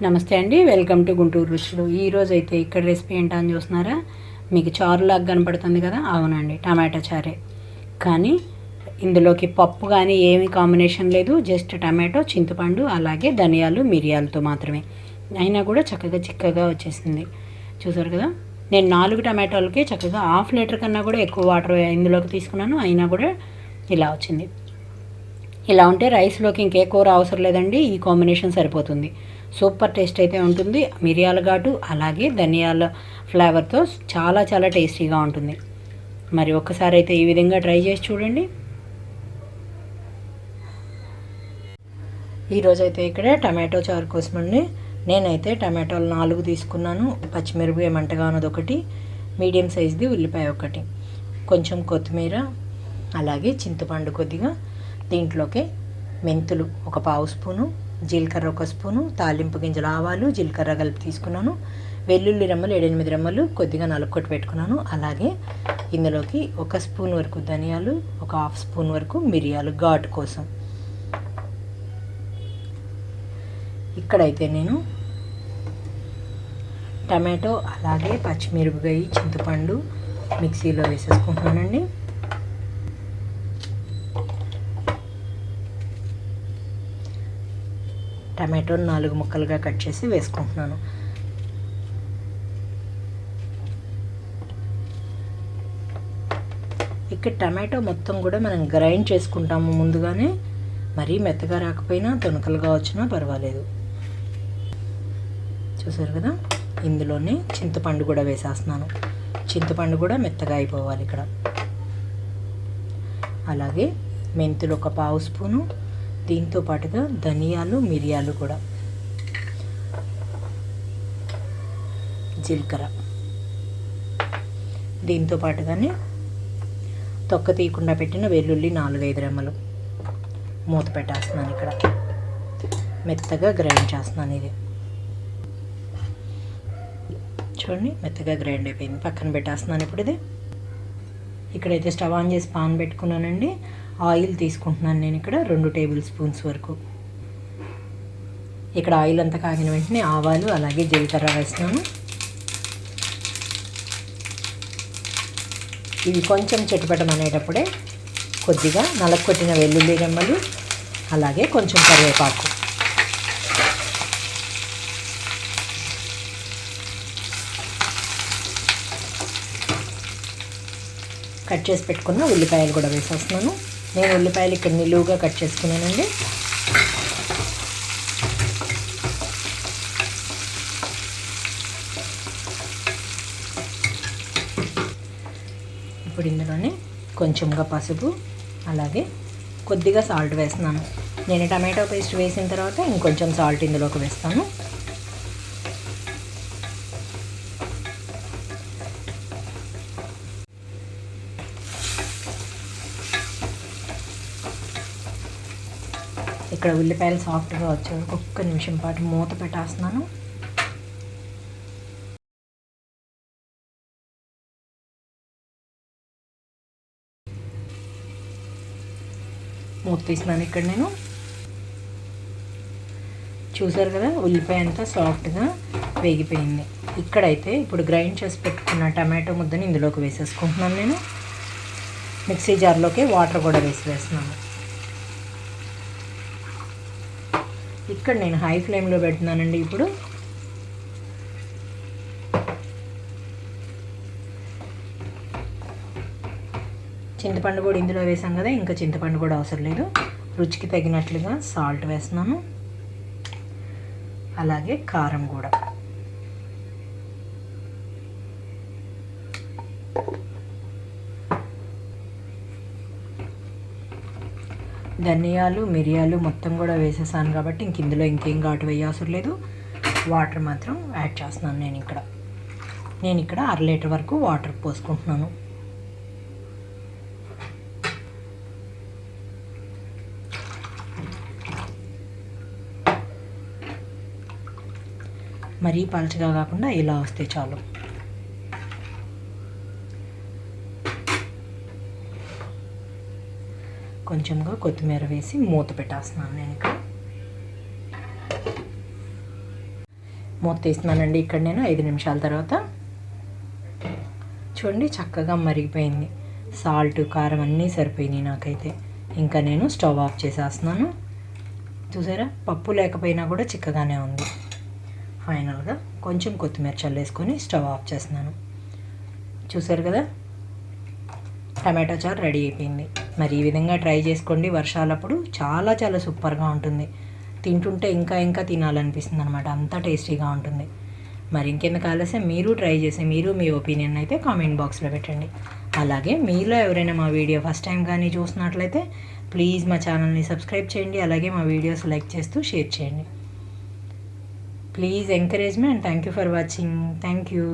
నమస్తే అండి welcome to Guntur రుచులు. ఈరోజు అయితే ఇక్కడ రెసిపీ ఏంటో అని చూస్తున్నారా? మీకు చారులాగా కనపడుతుంది కదా? అవునండి టమాటా చారే. కానీ ఇందులోకి పప్పు కానీ ఏమి కాంబినేషన్ లేదు. జస్ట్ టమాటో చింతపండు అలాగే ధనియాలు మిరియాలతో మాత్రమే. అయినా కూడా చక్కగా చిక్కగా వచ్చేసింది. చూసారు కదా? నేను నాలుగు టమాటోలకి చక్కగా హాఫ్ లీటర్ కన్నా కూడా ఎక్కువ వాటర్ ఇందులోకి తీసుకున్నాను. అయినా కూడా ఇలా వచ్చింది. ఇలా ఉంటే రైస్లోకి ఇంకే కూర అవసరం లేదండి. ఈ కాంబినేషన్ సరిపోతుంది. సూపర్ టేస్ట్ అయితే ఉంటుంది. మిరియాల ఘాటు అలాగే ధనియాల ఫ్లేవర్తో చాలా చాలా టేస్టీగా ఉంటుంది. మరి ఒక్కసారి అయితే ఈ విధంగా ట్రై చేసి చూడండి. ఈరోజైతే ఇక్కడ టమాటో చారు కోసమండి నేనైతే టమాటోలు నాలుగు తీసుకున్నాను. పచ్చిమిరపకాయ మంటగా ఉన్నది ఒకటి మీడియం సైజ్ది ఉల్లిపాయ ఒకటి. కొంచెం కొత్తిమీర అలాగే చింతపండు కొద్దిగా దీంట్లోకి మెంతులు ఒక పావు స్పూను జీలకర్ర ఒక స్పూను తాలింపు గింజలు ఆవాలు జీలకర్ర కలిపి తీసుకున్నాను. వెల్లుల్లి రెమ్మలు ఏడెనిమిది రెమ్మలు కొద్దిగా నలుకొట్టి పెట్టుకున్నాను. అలాగే ఇందులోకి ఒక స్పూన్ వరకు ధనియాలు ఒక హాఫ్ స్పూన్ వరకు మిరియాలు ఘాటు కోసం. ఇక్కడైతే నేను టమాటో అలాగే పచ్చిమిరపకాయ చింతపండు మిక్సీలో వేసేసుకుంటున్నానండి. టమాటోని నాలుగు ముక్కలుగా కట్ చేసి వేసుకుంటున్నాను. ఇక్కడ టమాటో మొత్తం కూడా మనం గ్రైండ్ చేసుకుంటాము ముందుగానే. మరీ మెత్తగా రాకపోయినా తొనకలుగా వచ్చినా పర్వాలేదు. చూసారు కదా? ఇందులోనే చింతపండు కూడా వేసేస్తున్నాను. చింతపండు కూడా మెత్తగా అయిపోవాలి ఇక్కడ. అలాగే మెంతులు ఒక పావు స్పూను దీంతో పాటుగా ధనియాలు మిరియాలు కూడా. జీలకర్ర. దీంతో పాటుగానే తొక్క తీయకుండా పెట్టిన వెల్లుల్లి నాలుగైదు రెమ్మలు. మూత పెట్టేస్తున్నాను ఇక్కడ. మెత్తగా గ్రైండ్ చేస్తున్నాను ఇది. చూడండి మెత్తగా గ్రైండ్ అయిపోయింది. పక్కన పెట్టేస్తున్నాను ఇప్పుడు ఇది. ఇక్కడైతే స్టవ్ ఆన్ చేసి పాన్ పెట్టుకున్నానండి. ఆయిల్ తీసుకుంటున్నాను నేను ఇక్కడ రెండు టేబుల్ స్పూన్స్ వరకు. ఇక్కడ ఆయిల్ అంతా కాగిన వెంటనే ఆవాలు అలాగే జీలకర్ర వేస్తున్నాను. ఇవి కొంచెం చెట్టుపట్టమనేటప్పుడే కొద్దిగా నలకొట్టిన వెల్లుల్లి రెమ్మలు అలాగే కొంచెం కరివేపాకు. కట్ చేసి పెట్టుకున్న ఉల్లిపాయలు కూడా వేసేస్తున్నాను. నేను ఉల్లిపాయలు ఇక్కడ నిలువుగా కట్ చేసుకున్నానండి. ఇప్పుడు ఇందులోనే కొంచెంగా పసుపు అలాగే కొద్దిగా సాల్ట్ వేస్తున్నాను. నేను టమాటో పేస్ట్ వేసిన తర్వాత ఇంకొంచెం సాల్ట్ ఇందులోకి వేస్తాను. ఇక్కడ ఉల్లిపాయలు సాఫ్ట్గా వచ్చాయి ఒక్క నిమిషం పాటు మూత పెట్టేస్తున్నాను. మూత తీసినాను ఇక్కడ నేను. చూసారు కదా ఉల్లిపాయ అంతా సాఫ్ట్గా వేగిపోయింది. ఇక్కడైతే ఇప్పుడు గ్రైండ్ చేసి పెట్టుకున్న టమాటో ముద్దని ఇందులోకి వేసేసుకుంటున్నాను నేను. మిక్సీ జార్లోకి వాటర్ కూడా వేసి వేస్తున్నాను. ఇక్కడ నేను హై ఫ్లేమ్లో పెడుతున్నానండి ఇప్పుడు. చింతపండు కూడా ఇందులో వేసాం కదా ఇంకా చింతపండు కూడా అవసరం లేదు. రుచికి తగినట్లుగా సాల్ట్ వేస్తున్నాను. అలాగే కారం కూడా. ధనియాలు మిరియాలు మొత్తం కూడా వేసేసాను కాబట్టి ఇంక ఇందులో ఇంకేం ఘాటు వేయవసరం లేదు. వాటర్ మాత్రం యాడ్ చేస్తున్నాను నేను ఇక్కడ. నేను ఇక్కడ అర లీటర్ వరకు వాటర్ పోసుకుంటున్నాను. మరీ పలచగా కాకుండా ఇలా వస్తే చాలు. కొంచెంగా కొత్తిమీర వేసి మూత పెట్టేస్తున్నాను నేను ఇక్కడ. మూత తీస్తున్నానండి ఇక్కడ నేను ఐదు నిమిషాల తర్వాత. చూడండి చక్కగా మరిగిపోయింది. సాల్ట్ కారం అన్నీ సరిపోయినాయి నాకైతే. ఇంకా నేను స్టవ్ ఆఫ్ చేసేస్తున్నాను. చూసారా? పప్పు లేకపోయినా కూడా చిక్కగానే ఉంది. ఫైనల్గా కొంచెం కొత్తిమీర చల్లేసుకొని స్టవ్ ఆఫ్ చేస్తున్నాను. చూసారు కదా? టమాటో చారు రెడీ అయిపోయింది. మరి ఈ విధంగా ట్రై చేసుకోండి. వర్షాలప్పుడు చాలా చాలా సూపర్గా ఉంటుంది. తింటుంటే ఇంకా ఇంకా తినాలనిపిస్తుంది అనమాట అంత టేస్టీగా ఉంటుంది. మరి ఇంకెందుకు ఆలస్యం? మీరు ట్రై చేసి మీరు మీ ఒపీనియన్ అయితే కామెంట్ బాక్స్లో పెట్టండి. అలాగే మీలో ఎవరైనా మా వీడియో ఫస్ట్ టైం కానీ చూసినట్లయితే ప్లీజ్ మా ఛానల్ని సబ్స్క్రైబ్ చేయండి. అలాగే మా వీడియోస్ లైక్ చేస్తూ షేర్ చేయండి. Please encourage me and thank you for watching. Thank you.